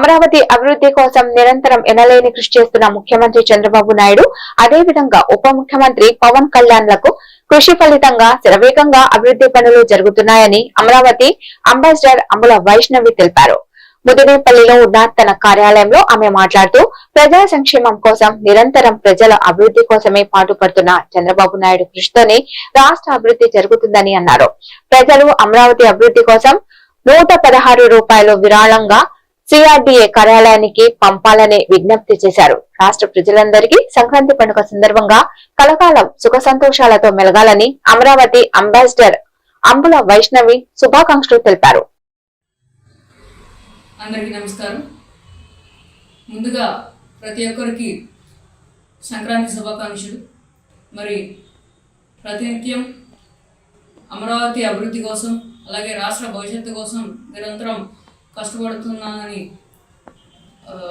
అమరావతి అభివృద్ధి కోసం నిరంతరం ఎనలేని కృషి చేస్తున్న ముఖ్యమంత్రి చంద్రబాబు నాయుడు అదేవిధంగా ఉప ముఖ్యమంత్రి పవన్ కళ్యాణ్లకు కృషి ఫలితంగా శరవేగంగా అభివృద్ధి పనులు జరుగుతున్నాయని అమరావతి అంబాసిడర్ అమల వైష్ణవి తెలిపారు. ముదినేపల్లిలో ఉన్న తన కార్యాలయంలో ఆమె మాట్లాడుతూ ప్రజల సంక్షేమం కోసం నిరంతరం ప్రజల అభివృద్ధి కోసమే పాటుపడుతున్న చంద్రబాబు నాయుడు కృషితోనే రాష్ట్ర అభివృద్ధి జరుగుతుందని అన్నారు. ప్రజలు అమరావతి అభివృద్ధి కోసం నూట పదహారు రూపాయలు విరాళంగా సిఆర్డీఏ కార్యాలయానికి పంపాలని విజ్ఞప్తి చేశారు. రాష్ట్ర ప్రజలందరికీ సంక్రాంతి పండుగ సందర్భంగా కలకాలం సుఖ సంతోషాలతో మెలగాలని అమరావతి అంబాసిడర్ అంబుల వైష్ణవి శుభాకాంక్షలు తెలిపారు. అందరికీ నమస్కారం. ముందుగా ప్రతి ఒక్కరికి సంక్రాంతి శుభాకాంక్షలు. మరి ప్రతినిత్యం అమరావతి అభివృద్ధి కోసం అలాగే రాష్ట్ర భవిష్యత్తు కోసం నిరంతరం కష్టపడుతున్నానని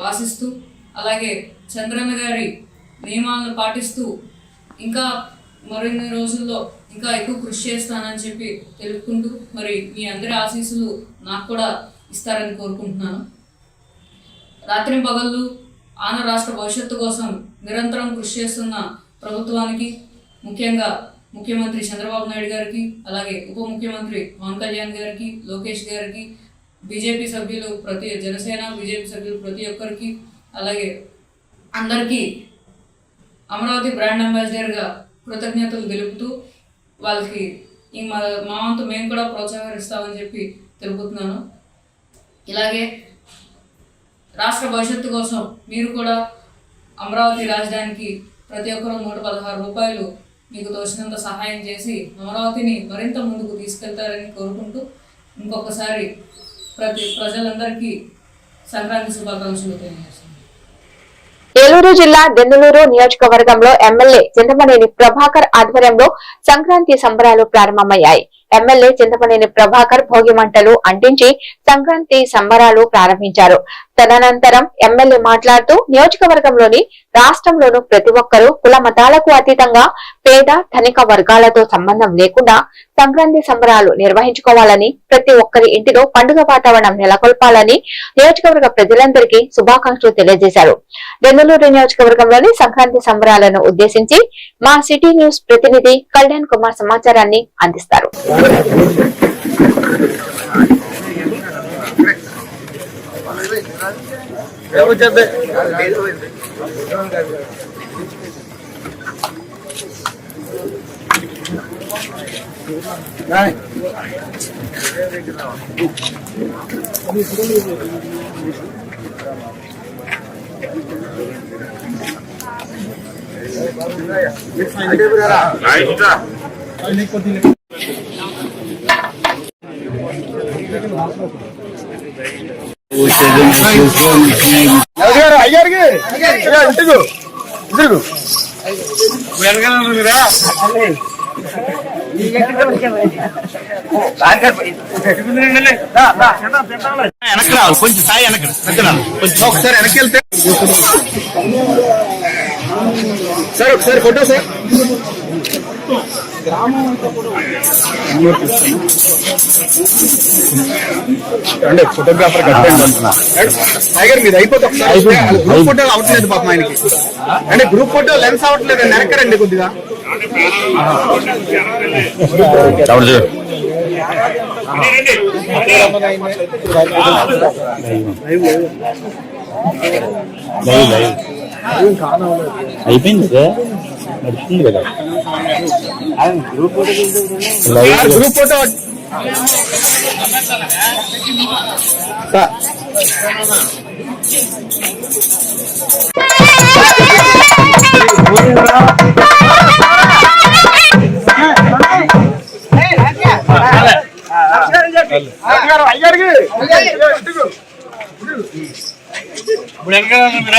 ఆశిస్తూ అలాగే చంద్రన్న గారి నియమాలను పాటిస్తూ ఇంకా మరిన్ని రోజుల్లో ఇంకా ఎక్కువ కృషి చేస్తానని చెప్పి తెలుపుకుంటూ మరి మీ అందరి ఆశీస్సులు నాకు కూడా ఇస్తారని కోరుకుంటున్నాను. రాత్రి పగళ్ళు ఆంధ్ర రాష్ట్ర భవిష్యత్తు కోసం నిరంతరం కృషి చేస్తున్న ప్రభుత్వానికి ముఖ్యంగా ముఖ్యమంత్రి చంద్రబాబు నాయుడు గారికి అలాగే ఉప ముఖ్యమంత్రి పవన్ కళ్యాణ్ గారికి లోకేష్ గారికి బీజేపీ సభ్యులు ప్రతి జనసేన బీజేపీ సభ్యులు ప్రతి ఒక్కరికి అలాగే అందరికీ అమరావతి బ్రాండ్ అంబాసిడర్గా కృతజ్ఞతలు తెలుపుతూ వాళ్ళకి ఈ మా మా వంతు మేము కూడా ప్రోత్సాహరిస్తామని చెప్పి తెలుపుతున్నాను. ఇలాగే రాష్ట్ర భవిష్యత్తు కోసం మీరు కూడా అమరావతి రాజధానికి ప్రతి ఒక్కరూ నూట పదహారు రూపాయలు మీకు తోచినంత సహాయం చేసి అమరావతిని మరింత ముందుకు తీసుకెళ్తారని కోరుకుంటూ ఇంకొకసారి ప్రతి ప్రజలందరికీ సంక్రాంతి శుభాకాంక్షలు తెలియజేస్తున్నాను. ఏలూరు జిల్లా దెందులూరు నియోజకవర్గంలో ఎమ్మెల్యే చింతమనేని ప్రభాకర్ ఆధ్వర్యంలో సంక్రాంతి సంబరాలు ప్రారంభమయ్యాయి. ఎమ్మెల్యే చింతమనేని ప్రభాకర్ భోగి మంటలు అంటించి సంక్రాంతి సంబరాలు ప్రారంభించారు. తదనంతరం ఎమ్మెల్యే మాట్లాడుతూ నియోజకవర్గంలోని రాష్ట్రంలోనూ ప్రతి ఒక్కరూ కుల మతాలకు అతీతంగా పేద ధనిక వర్గాలతో సంబంధం లేకుండా సంక్రాంతి సంబరాలు నిర్వహించుకోవాలని ప్రతి ఒక్కరి ఇంటిలో పండుగ వాతావరణం నెలకొల్పాలని నియోజకవర్గ ప్రజలందరికీ శుభాకాంక్షలు తెలియజేశారు. బెంగళూరు నియోజకవర్గంలోని సంక్రాంతి సంబరాలను ఉద్దేశించి మా సిటీ న్యూస్ ప్రతినిధి కళ్యాణ్ కుమార్ సమాచారాన్ని అందిస్తారు. అయ్యారు అయ్యారికి ఇంటికి కొంచెం సాయి వెనక కొంచెం ఒకసారి వెనక్కి వెళ్తే సార్ ఒకసారి ఫోటో సార్. అంటే ఫోటోగ్రాఫర్ టైగర్ మీద అయిపోతే గ్రూప్ ఫోటో అవట్లేదు పాపం ఆయనకి. అంటే గ్రూప్ ఫోటో లెన్స్ అవట్లేదు వెనకరండి కొద్దిగా. అయిపోయింది సార్. నడుస్తుంది కదా. గ్రూప్ ఫోటో అయ్యారికి ఇప్పుడు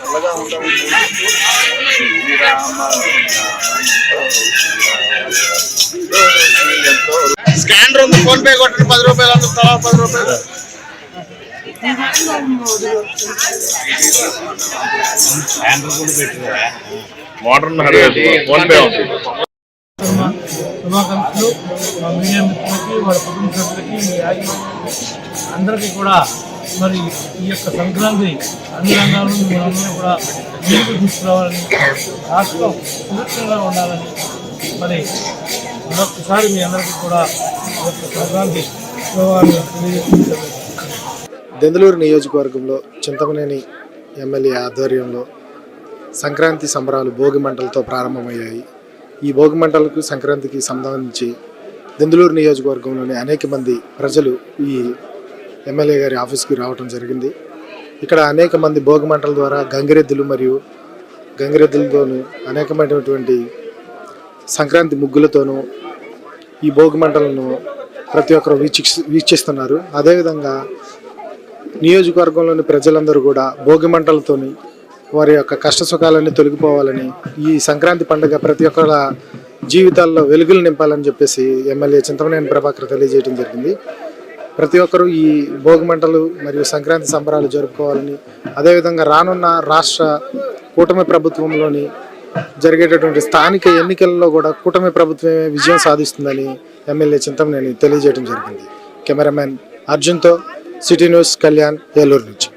చల్లగా ఉంటాం ఉంది ఫోన్ పే కొట్టండి పది రూపాయలు అందుకు తలా పది రూపాయలు. మోడర్న్ ఫోన్ పే ఉంది. శుభాకాంక్షలు. మా మీడియా మిత్రులకి వాళ్ళ కుటుంబ సభ్యులకి మీ యాజమాన్యానికి అందరికీ కూడా మరి ఈ యొక్క సంక్రాంతి అన్ని మనందరం కూడా ముందుకు తీసుకురావాలని రాష్ట్రం సురక్షంగా ఉండాలని మరి మరొకసారి మీ అందరికీ కూడా సంక్రాంతి శుభాన్ని తెలియజేస్తున్నాను దెందులూరు నియోజకవర్గంలో చింతమనేని ఎమ్మెల్యే ఆధ్వర్యంలో సంక్రాంతి సంబరాలు భోగి మంటలతో ప్రారంభమయ్యాయి. ఈ భోగి మంటలకు సంక్రాంతికి సంబంధించి దెందులూరు నియోజకవర్గంలోని అనేక మంది ప్రజలు ఈ ఎమ్మెల్యే గారి ఆఫీస్కి రావడం జరిగింది. ఇక్కడ అనేక మంది భోగి మంటల ద్వారా గంగిరెద్దులు మరియు గంగిరెద్దులతోనూ అనేకమైనటువంటి సంక్రాంతి ముగ్గులతోనూ ఈ భోగి మంటలను ప్రతి ఒక్కరు వీక్షి వీక్షిస్తున్నారు. అదేవిధంగా నియోజకవర్గంలోని ప్రజలందరూ కూడా భోగి మంటలతోని వారి యొక్క కష్ట సుఖాలన్నీ తొలగిపోవాలని ఈ సంక్రాంతి పండుగ ప్రతి ఒక్కరి జీవితాల్లో వెలుగులు నింపాలని చెప్పేసి ఎమ్మెల్యే చింతమనేని ప్రభాకర్ తెలియజేయడం జరిగింది. ప్రతి ఒక్కరూ ఈ భోగి మంటలు మరియు సంక్రాంతి సంబరాలు జరుపుకోవాలని అదేవిధంగా రానున్న రాష్ట్ర కూటమి ప్రభుత్వంలోని జరిగేటటువంటి స్థానిక ఎన్నికల్లో కూడా కూటమి ప్రభుత్వమే విజయం సాధిస్తుందని ఎమ్మెల్యే చింతమనేని తెలియజేయడం జరిగింది. కెమెరామెన్ అర్జున్తో సిటీ న్యూస్ కళ్యాణ్ ఏలూరు నుంచి.